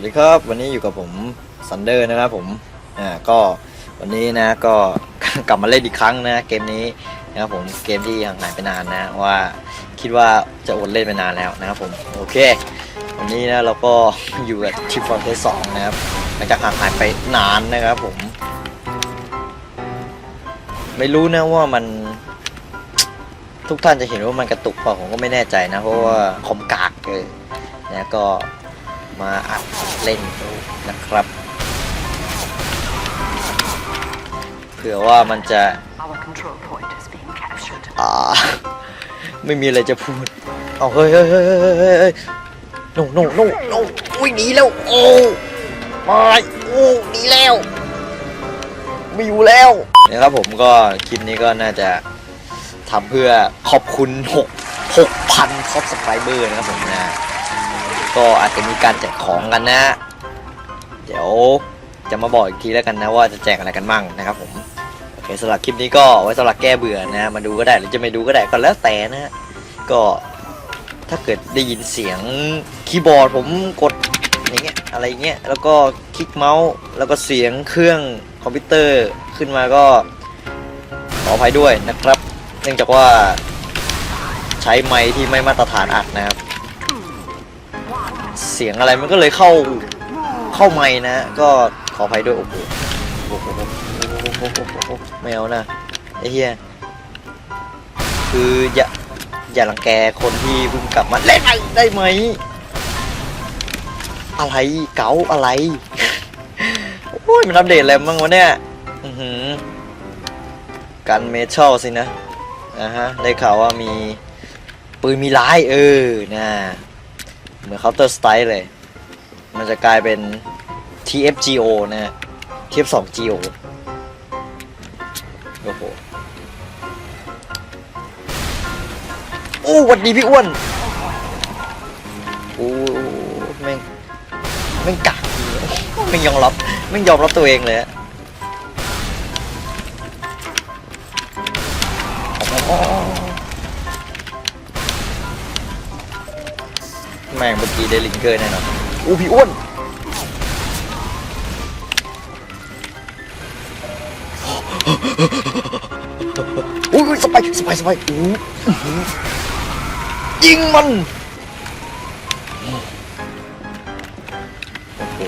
วัสดีครับ วันนี้อยู่กับผมซันเดอร์นะครับผมอ่าก็วันนี้นะก็กลับมาเล่นอีกครั้งนะเกมนี้นะครับผมเกมที่ห่างหายไปนานนะว่าคิดว่าจะอดเล่นไปนานแล้วนะครับผมโอเค วันนี้นะเราก็อยู่กับทิฟฟอนเทสองนะครับหลังจากห่างหายไปนานนะครับผม ไม่รู้นะว่ามันทุกท่านจะเห็นว่ามันกระตุกเปล่าผมก็ไม่แน่ใจนะ เพราะว่าคอมกากเลยนะก็ มาอัดเล่นดูนะครับ เผื่อว่ามันจะ Our control point is being captured. อ่าไม่มีอะไรจะพูด เอาเฮ้ยเฮ้ยเฮ้ยเฮ้ยเฮ้ยเฮ้ยโน่โน่โน่โน่อุ้ยหนีแล้ว โอ้ไม่โอ้หนีแล้ว ไม่อยู่แล้วนะครับผมก็คลิปนี้ก็น่าจะทำเพื่อขอบคุณ 6 6,000 subscriber นะครับผมนะ ก็อาจจะมีการแจกของกันนะ เดี๋ยวจะมาบอกอีกทีแล้วกันนะว่าจะแจกอะไรกันบ้างนะครับผมโอเคสำหรับคลิปนี้ก็ไว้สำหรับแก้เบื่อนะมาดูก็ได้หรือจะไม่ดูก็ได้ก็แล้วแต่นะฮะก็ถ้าเกิดได้ยินเสียงคีย์บอร์ดผมกดอย่างเงี้ยอะไรเงี้ยแล้วก็คลิกเมาส์แล้วก็เสียงเครื่องคอมพิวเตอร์ขึ้นมาก็ขออภัยด้วยนะครับ เนื่องจากว่าใช้ไมค์ที่ไม่มาตรฐานอัดนะครับ เสียงอะไรมันก็เลยเข้าเข้าไมค์นะ ก็ขออภัยด้วยโอ้โหโอ้โหโอ้โหไม่เอานะไอ้เหี้ยคืออย่าอย่ารังแกคนที่เพิ่งกลับมาเล่นได้ไหม อะไรเก๋าอะไรโอ้ยมันอัปเดตอะไรบ้างวะเนี่ยอือหือกันเมทัลสินะอ่าฮะได้ข่าวว่ามีปืนมีลายเออนะ เหมือน Counter Strike เลย มันจะกลายเป็น TFGO นะ TF2GO โอ้โหโอ้หวัดดีพี่อ้วนโอ้แม่งแม่งกักแม่งยอมรับแม่งยอมรับตัวเองเลยอะ แม่งเมื่อกี้ได้ลิงเกอร์แน่นอนอู้พี่อ้วนอุ้ยสไปสไปสไปอู้อื้อหือยิงมัน โอ้โห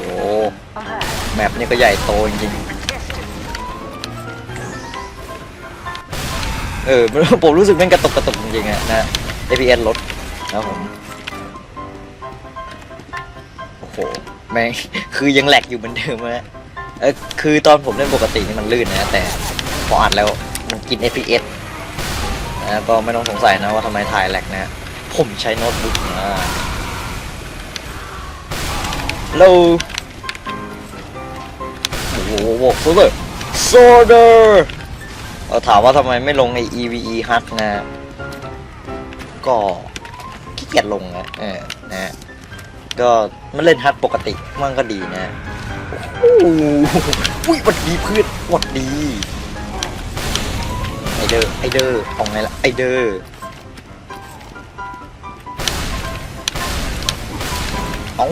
แมปนี่ก็ใหญ่โตจริงๆเออผมรู้สึกแม่งกระตุกกระตุกจริงๆอะนะ APS ลดนะครับผม แม่ง คือยังแหลกอยู่เหมือนเดิมนะเออคือตอนผมเล่นปกตินี่มันลื่นนะ แต่พออัดแล้วมันกิน FPS นะก็ไม่ต้องสงสัยนะว่าทำไมถ่ายแหลกนะ ผมใช้โน้ตบุ๊กนะโลโอ้โหโซเดอร์โซเดอร์เราถามว่าทำไมไม่ลงใน EVE h u นะ ก็ขี้เกียจลงนะเออนะ ก็มันเล่นฮัดปกติมันก็ดีนะโอ้ยหวัดดีเพื่อนหวัดดีไอเดอร์ไอเดอร์เอาไงล่ะไอเดอร์อ๋อ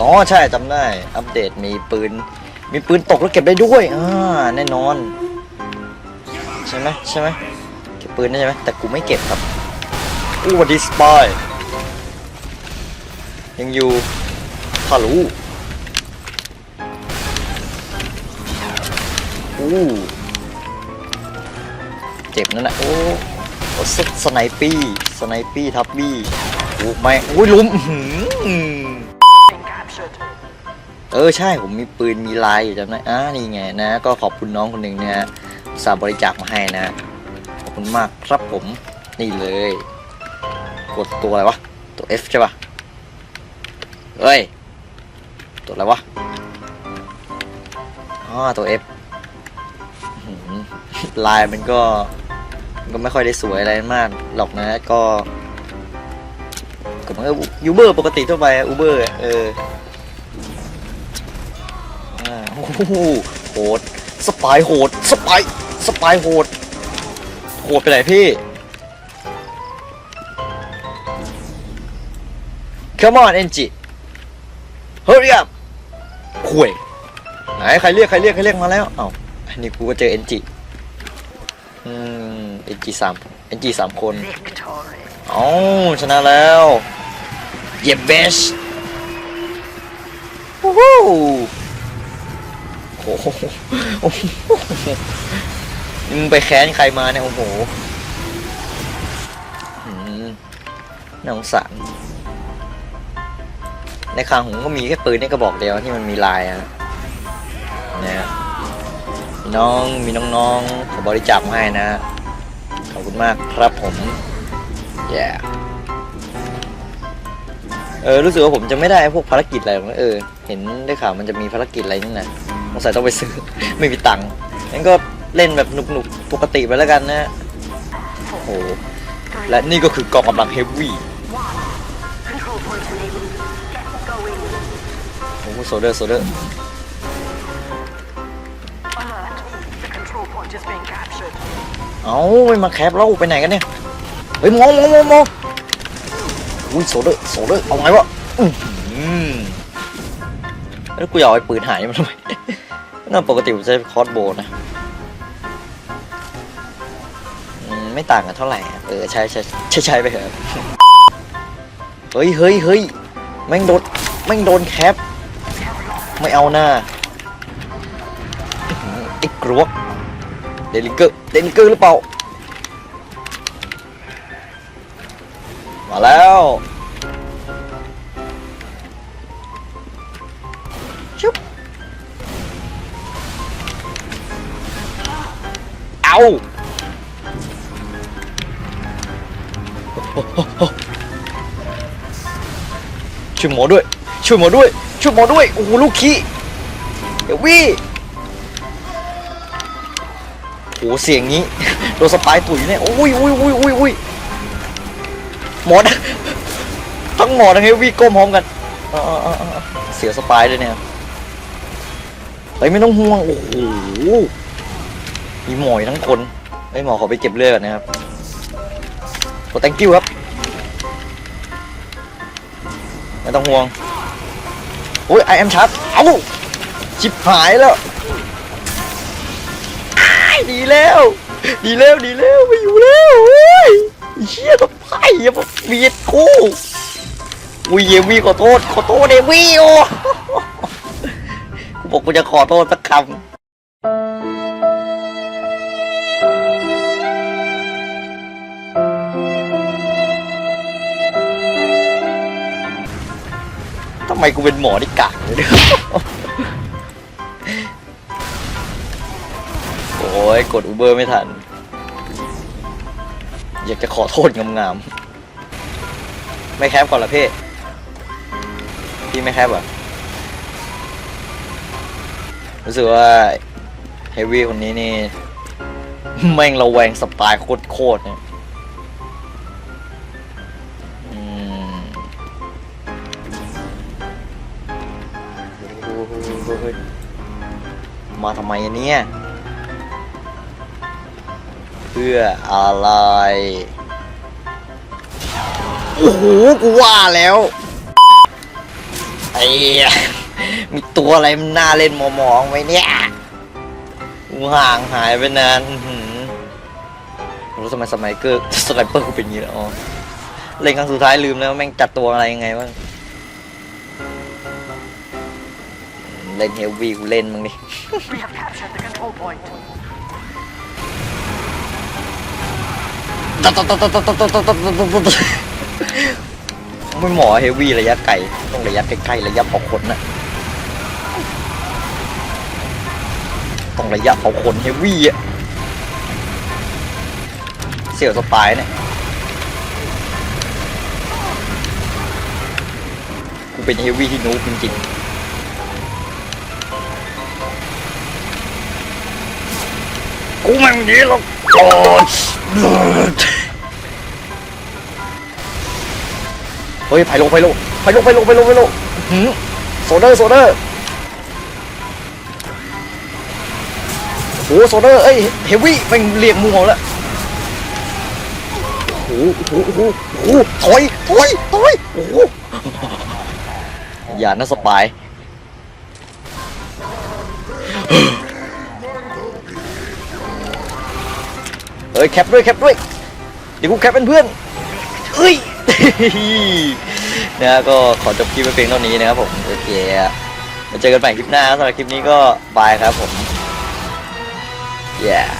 อ๋อใช่จำได้ อัปเดตมีปืน มีปืนตกแล้วเก็บได้ด้วยอ่าแน่นอน ใช่ไหมใช่ไหมเก็บปืนได้ใช่ไหมแต่กูไม่เก็บครับอู้วันดีสปาย ยังอยู่ฮัลโหลอู้เจ็บนั่นแหละโอ้โอ้สสไนปี้สไนปี้ทับบี้โอ้ไม่โอ้ยลุมอื้อหือ Being captured. เออใช่ผมมีปืนมีลายอยู่จำได้อ่านี่ไงนะ ก็ขอบคุณน้องคนหนึ่งนะฮะสาบริจาคมาให้นะ ขอบคุณมากครับผมนี่เลย กดตัวอะไรวะ ตัว F ใช่ปะ เอ้ย ตัวอะไรวะ อ๋อ ตัว F อื้อหือลายมันก็ มันก็ไม่ค่อยได้สวยอะไรมาก หรอกนะ ก็ก็มันก็ยูเบอร์ปกติทั่วไปอูเบอร์เอออ่าโอ้โหโหด สปายโหด สปาย สปายโหด โหดไปไหนพี่ Come on เเฮ้ยอะคุยไหนใครเรียกใครเรียกใครเรียกมาแล้วเอ้าอันนี้กูก็เจอเอ็นจิอืมเอ็นจีสามเอ็นจีสามคนเอ้าชนะแล้วเย็บเบสโอ้โหโอ้โหโหมึงไปแค้นใครมาเนี่ยโอ้โหน่าสงสาร ในคางผมก็มีแค่ปืนนี่กระบอกเดียวที่มันมีลายอะเนี่ยมีน้องมีน้องๆผมบริจาคมาให้นะ ขอบคุณมากครับผม yeah เออรู้สึกว่าผมจะไม่ได้พวกภารกิจอะไรหรอกนะเออเห็นได้ข่าวมันจะมีภารกิจอะไรนี่นะสงสัยต้องไปซื้อ ไม่มีตังค์งั้นก็เล่นแบบหนุกๆปกติไปแล้วกันนะโอ้โหและนี่ก็คือกองกำลังเฮฟวี่ โอ้โซเดอร์โซเดอร์เอาไม่มาแคปแล้วไปไหนกันเนี่ย เฮ้ยมองมองมองมองอุ้ยโซเดอร์โซเดอร์เอาไงวะอื้อหือแล้วกูอยากเอาไอ้ปืนหายมันทำไมน่าปกติผมใช้คอร์สโบนะอืมไม่ต่างกันเท่าไหร่ เออใช้ใช้ใช้ใช้ไปเถอะ เฮ้ยเฮ้ยเฮ้ยแม่งโดนแม่งโดนแคป ไม่เอาหน้าไอ้กรวกเดลิเกอร์เดลิเกอร์หรือเปล่า มาแล้วชุบเอาช่วยหมอด้วย ช่วยหมอด้วย ช่วยหมอด้วยโอ้โหลูกขี้เดี๋ยววี่โอ้โหเสียงนี้โดนสปายตุ๋ยเนี่ยอุ้ยอุ้ยอุ้ยอุ้ยอุ้ยหมอนะทั้งหมอทั้งเฮฟวี่ก้มพร้อมกันเสียสปายเลยเนี่ยเฮ้ยไม่ต้องห่วงโอ้โหมีหมอยทั้งคนไอ้หมอขอไปเก็บเลือดก่อนนะครับโอ้ thank you ครับไม่ต้องห่วง โอ้ยไอแอมชัดเอ้าชิบหายแล้วดีแล้ว ดีแล้วดีแล้วไม่อยู่แล้วเฮ้ยเชี่ยต้องไพ่ยังเบียดกูวิเยวีขอโทษขอโทษเดวีโอกูบอกกูจะขอโทษสักคำ ไมกูเป็นหมอที่กากเลยเนี่ยโอ้ยกดอูเบอร์ไม่ทัน อยากจะขอโทษงามๆ ไม่แคปก่อนละเพ่พี่ไม่แคปอะรู้สึกว่าเฮฟวี่คนนี้นี่แม่งระแวงสปายโคตรๆเนี่ย โอ้โหมาทำไมอันเนี่ยเพื่ออะไร โอ้โห กูว่าแล้ว ไอ้มีตัวอะไรมันน่าเล่นมอมองไหมเนี่ย กูห่างหายไปนานรู้ทำไมสมัยเกอร์สไนเปอร์กูเป็นอย่างนี้แล้วอ๋อเล่นครั้งสุดท้ายลืมแล้วแม่งจัดตัวอะไรยังไงบ้าง เล่นเฮฟวี่กูเล่นมึงดิ We have captured the control point. ตัดตัดตัดตัดตัดตัดตัดตัดตัดตัดไม่หมอเฮฟวี่ระยะไกลต้องระยะใกล้ๆระยะเผาขนน่ะต้องระยะเผาขนเฮฟวี่อะเสี่ยวสปายเนี่ยกูเป็นเฮฟวี่ที่นูบจริงๆ กูแม่งดีหรอกโอ้เฮ้ยไพโลไพโลไพโลไพโลไพโลไพโลหืมโซเดอร์โซเดอร์โอ้โซเดอร์เอ้ยเฮฟวี่ม่งเรียกมูเอาแล้วโอ้โหโอ้โหโอ้โหโอ้โหถอยถอยถอยโอ้โหอย่านะสปาย อ้ยแคปด้วยแคปด้วย เดี๋ยวกูแคปเป็นเพื่อนเอ้ยนะก็ขอจบคลิปไปเพียงเท่านี้นะครับผมโอเคมาเจอกันใหม่คลิปหน้าสำหรับคลิปนี้ก็บายครับผม yeah